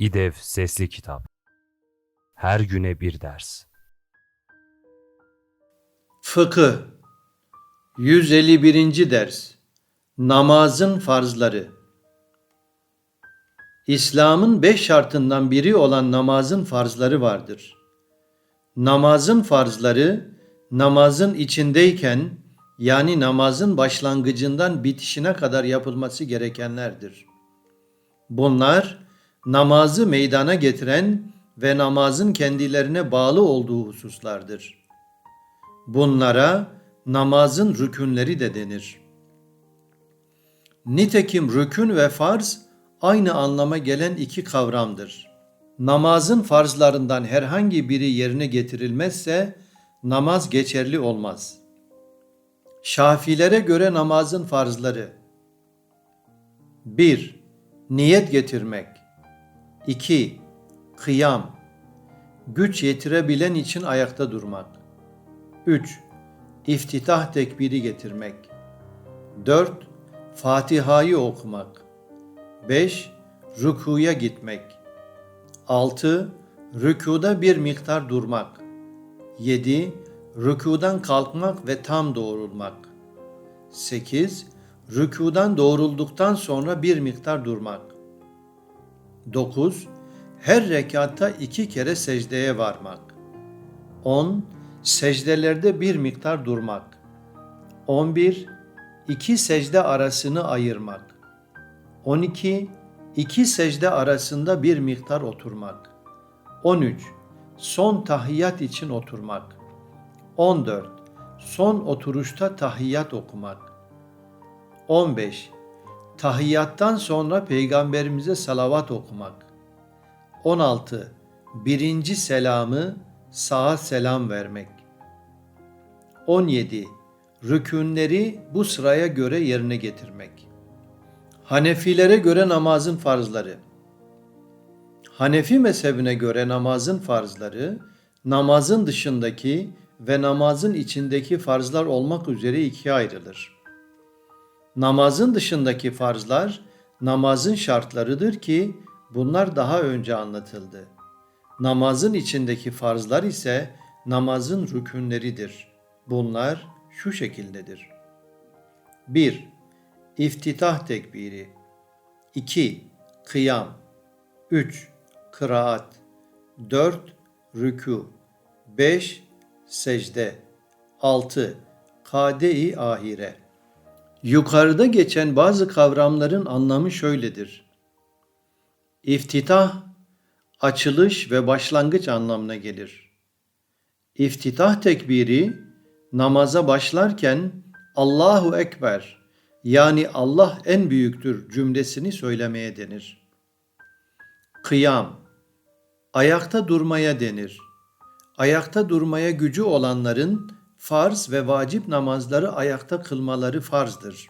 İDEV Sesli Kitap Her güne bir ders Fıkıh 151. ders Namazın farzları İslam'ın beş şartından biri olan namazın farzları vardır. Namazın farzları namazın içindeyken yani namazın başlangıcından bitişine kadar yapılması gerekenlerdir. Bunlar namazı meydana getiren ve namazın kendilerine bağlı olduğu hususlardır. Bunlara namazın rükünleri de denir. Nitekim rükün ve farz aynı anlama gelen iki kavramdır. Namazın farzlarından herhangi biri yerine getirilmezse namaz geçerli olmaz. Şafilere göre namazın farzları 1. Niyet getirmek 2. Kıyam Güç yetirebilen için ayakta durmak 3. İftitah tekbiri getirmek 4. Fatiha'yı okumak 5. Rükuya gitmek 6. Rükuda bir miktar durmak 7. Rükudan kalkmak ve tam doğrulmak 8. Rükudan doğrulduktan sonra bir miktar durmak 9. Her rekatta iki kere secdeye varmak 10. Secdelerde bir miktar durmak 11. İki secde arasını ayırmak 12. İki secde arasında bir miktar oturmak 13. Son tahiyyat için oturmak 14. Son oturuşta tahiyyat okumak 15. Tahiyyattan sonra peygamberimize salavat okumak 16. Birinci selamı sağa selam vermek 17. Rükünleri bu sıraya göre yerine getirmek Hanefilere göre namazın farzları Hanefi mezhebine göre namazın farzları, namazın dışındaki ve namazın içindeki farzlar olmak üzere ikiye ayrılır. Namazın dışındaki farzlar namazın şartlarıdır ki bunlar daha önce anlatıldı. Namazın içindeki farzlar ise namazın rükünleridir. Bunlar şu şekildedir. 1. İftitah tekbiri 2. Kıyam 3. Kıraat 4. Rükû 5. Secde 6. Kade-i ahire Yukarıda geçen bazı kavramların anlamı şöyledir. İftitah, açılış ve başlangıç anlamına gelir. İftitah tekbiri, namaza başlarken Allahu Ekber yani Allah en büyüktür cümlesini söylemeye denir. Kıyam, ayakta durmaya denir. Ayakta durmaya gücü olanların farz ve vacip namazları ayakta kılmaları farzdır.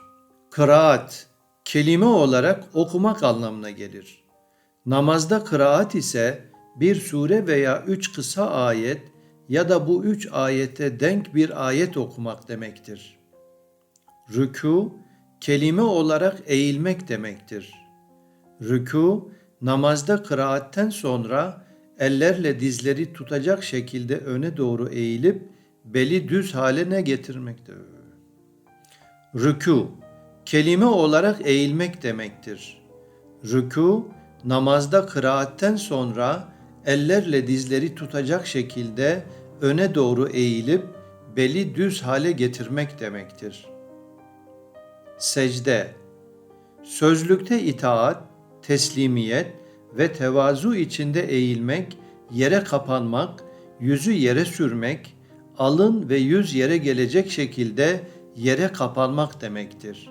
Kıraat, kelime olarak okumak anlamına gelir. Namazda kıraat ise bir sure veya üç kısa ayet ya da bu üç ayete denk bir ayet okumak demektir. Rükû, kelime olarak eğilmek demektir. Rükû, namazda kıraatten sonra ellerle dizleri tutacak şekilde öne doğru eğilip beli düz hale ne getirmektir? Rükû, kelime olarak eğilmek demektir. Rükû, namazda kıraatten sonra ellerle dizleri tutacak şekilde öne doğru eğilip beli düz hale getirmek demektir. Secde Sözlükte itaat, teslimiyet ve tevazu içinde eğilmek, yere kapanmak, yüzü yere sürmek, alın ve yüz yere gelecek şekilde yere kapanmak demektir.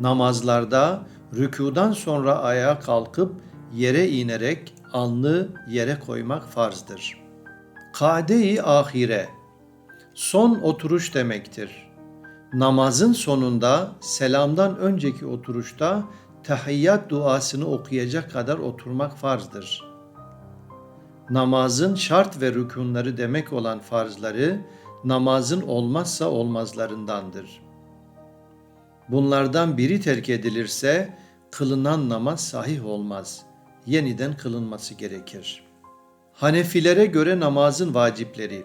Namazlarda rükudan sonra ayağa kalkıp yere inerek alnı yere koymak farzdır. Kade-i ahire son oturuş demektir. Namazın sonunda selamdan önceki oturuşta tahiyyat duasını okuyacak kadar oturmak farzdır. Namazın şart ve rükunları demek olan farzları namazın olmazsa olmazlarındandır. Bunlardan biri terk edilirse kılınan namaz sahih olmaz. yeniden kılınması gerekir. Hanefilere göre namazın vacipleri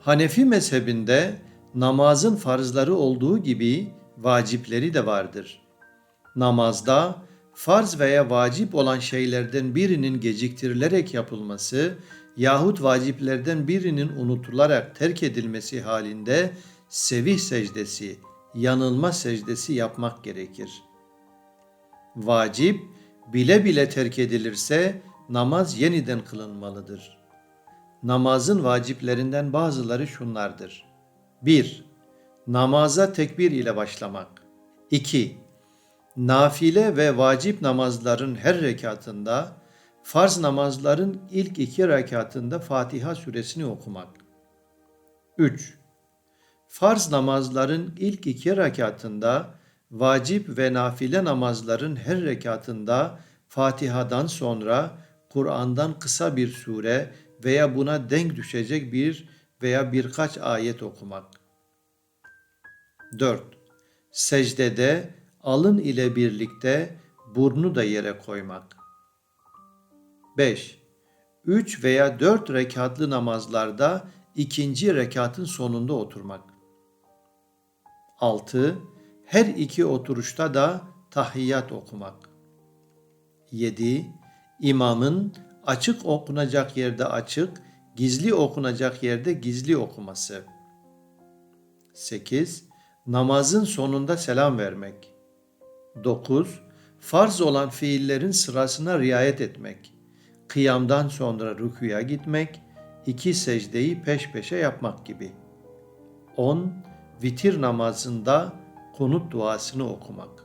Hanefi mezhebinde namazın farzları olduğu gibi vacipleri de vardır. Namazda farz veya vacip olan şeylerden birinin geciktirilerek yapılması yahut vaciplerden birinin unutularak terk edilmesi halinde sevih secdesi, yanılma secdesi yapmak gerekir. Vacip bile bile terk edilirse namaz yeniden kılınmalıdır. Namazın vaciplerinden bazıları şunlardır. 1. Namaza tekbir ile başlamak. 2. Nafile ve vacip namazların her rekatında, farz namazların ilk iki rekatında Fatiha suresini okumak. 3. Farz namazların ilk iki rekatında, vacip ve nafile namazların her rekatında Fatiha'dan sonra Kur'an'dan kısa bir sure veya buna denk düşecek bir veya birkaç ayet okumak. 4. Secdede alın ile birlikte burnu da yere koymak. 5. 3 veya 4 rekatlı namazlarda ikinci rekatın sonunda oturmak. 6. Her iki oturuşta da tahiyyat okumak. 7. İmamın açık okunacak yerde açık, gizli okunacak yerde gizli okuması. 8. Namazın sonunda selam vermek. 9. Farz olan fiillerin sırasına riayet etmek. Kıyamdan sonra rükuya gitmek, iki secdeyi peş peşe yapmak gibi. 10. Vitir namazında konut duasını okumak.